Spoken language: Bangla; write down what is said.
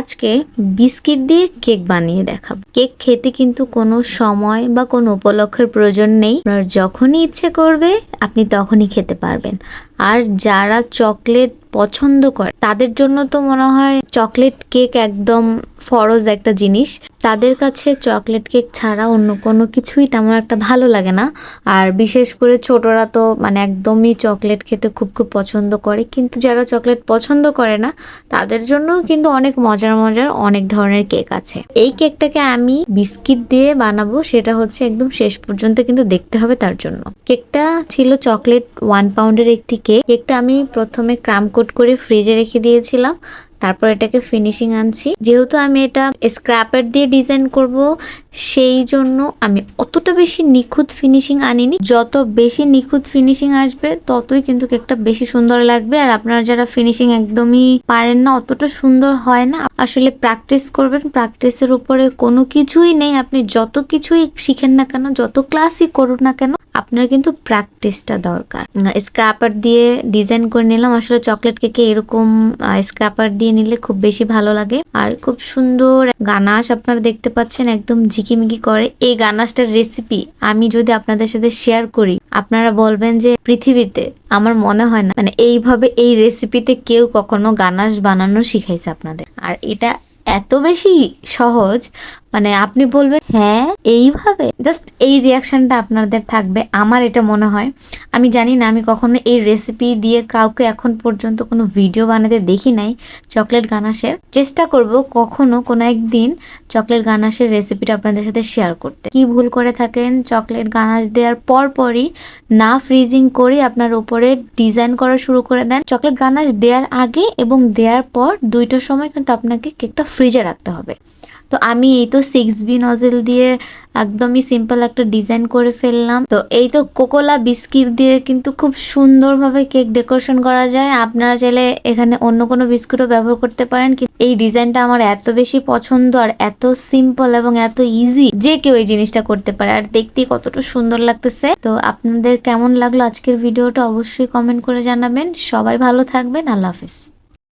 আজকে বিস্কিট দিয়ে কেক বানিয়ে দেখাবো। কেক খেতে কিন্তু কোনো সময় বা কোনো উপলক্ষের প্রয়োজন নেই। আপনার যখনই ইচ্ছে করবে, আপনি তখনই খেতে পারবেন। আর যারা চকলেট পছন্দ করে, তাদের জন্য তো মনে হয় চকলেট কেক একদম ফরজ একটা জিনিস। তাদের কাছে চকলেট কেক ছাড়া অন্য কোনো কিছুই তেমন একটা ভালো লাগে না। আর বিশেষ করে ছোটরা তো মানে একদমই চকলেট খেতে খুব খুব পছন্দ করে। কিন্তু যারা চকলেট পছন্দ করে না, তাদের জন্য কিন্তু অনেক মজার মজার অনেক ধরনের কেক আছে। এই কেকটাকে আমি বিস্কিট দিয়ে বানাবো, সেটা হচ্ছে একদম শেষ পর্যন্ত কিন্তু দেখতে হবে তার জন্য। কেকটা ছিল চকলেট ওয়ান পাউন্ডের একটি কেক কেকটা আমি প্রথমে ক্রাম কোট করে ফ্রিজে রেখে দিয়েছিলাম। তারপর এটাকে ফিনিশিং আনছি। যেহেতু আমি এটা স্ক্র্যাপার দিয়ে ডিজাইন করব, সেই জন্য আমি অতটা বেশি নিখুঁত ফিনিশিং আনিনি। যত বেশি নিখুঁত ফিনিশিং আসবে, ততই কিন্তু কেকটা বেশি সুন্দর লাগবে। আর আপনারা যারা ফিনিশিং একদমই পারেন না, অতটা সুন্দর হয় না। আসলে প্র্যাকটিস করবেন প্র্যাকটিসের উপরে কোনো কিছুই নেই। আপনি যত কিছুই শিখেন না কেন, যত ক্লাসই করুন না কেন আপনার কিন্তু প্র্যাকটিসটা দরকার। স্ক্র্যাপার দিয়ে ডিজাইন করে নিলাম, আসলে চকলেট কেকে এরকম স্ক্র্যাপার দিয়ে নিলে খুব বেশি ভালো লাগে। আর খুব সুন্দর গানাশ আপনারা দেখতে পাচ্ছেন, একদম ঝিকিমিকি করে। এই গানাশটার রেসিপি আমি যদি আপনাদের সাথে শেয়ার করি, আপনারা বলবেন যে, পৃথিবীতে আমার মনে হয় না। মানে এইভাবে এই রেসিপিতে কেউ কখনো গানাশ বানানো শিখাইছে আপনাদের। আর এটা এত বেশি সহজ মানে আপনি বলবেন হ্যাঁ এইভাবে? জাস্ট এই রিয়াকশনটা আপনাদের থাকবে, আমার এটা মনে হয়। আমি জানি না, আমি কখনো এই রেসিপি দিয়ে কাউকে এখন পর্যন্ত কোনো ভিডিও বানাতে দেখি নাই চকলেট গানাশের চেষ্টা করব কখনো কোনো একদিন চকলেট গানাশের রেসিপিটা আপনাদের সাথে শেয়ার করতে। কি ভুল করে থাকেন? চকলেট গানাশ দেওয়ার পর পরই না ফ্রিজিং করে আপনার ওপরে ডিজাইন করা শুরু করে দেন। চকলেট গানাশ দেওয়ার আগে এবং দেওয়ার পর দুইটার সময় কিন্তু আপনাকে কেকটা ফ্রিজে রাখতে হবে। তো আমি এই তো সিক্স বি নজেল দিয়ে একদমই সিম্পল একটা ডিজাইন করে ফেললাম। তো এই তো কোকোলা বিস্কিট দিয়ে কিন্তু খুব সুন্দরভাবে কেক ডেকোরেশন করা যায়। আপনারা চাইলে এখানে অন্য কোনো বিস্কুটও ব্যবহার করতে পারেন। কিন্তু এই ডিজাইনটা আমার এত বেশি পছন্দ আর এত সিম্পল এবং এত ইজি যে কেউ এই জিনিসটা করতে পারে। আর দেখতে কতটা সুন্দর লাগতেছে। তো আপনাদের কেমন লাগল আজকের ভিডিওটা অবশ্যই কমেন্ট করে জানাবেন। সবাই ভালো থাকবেন। আল্লাহ হাফিজ।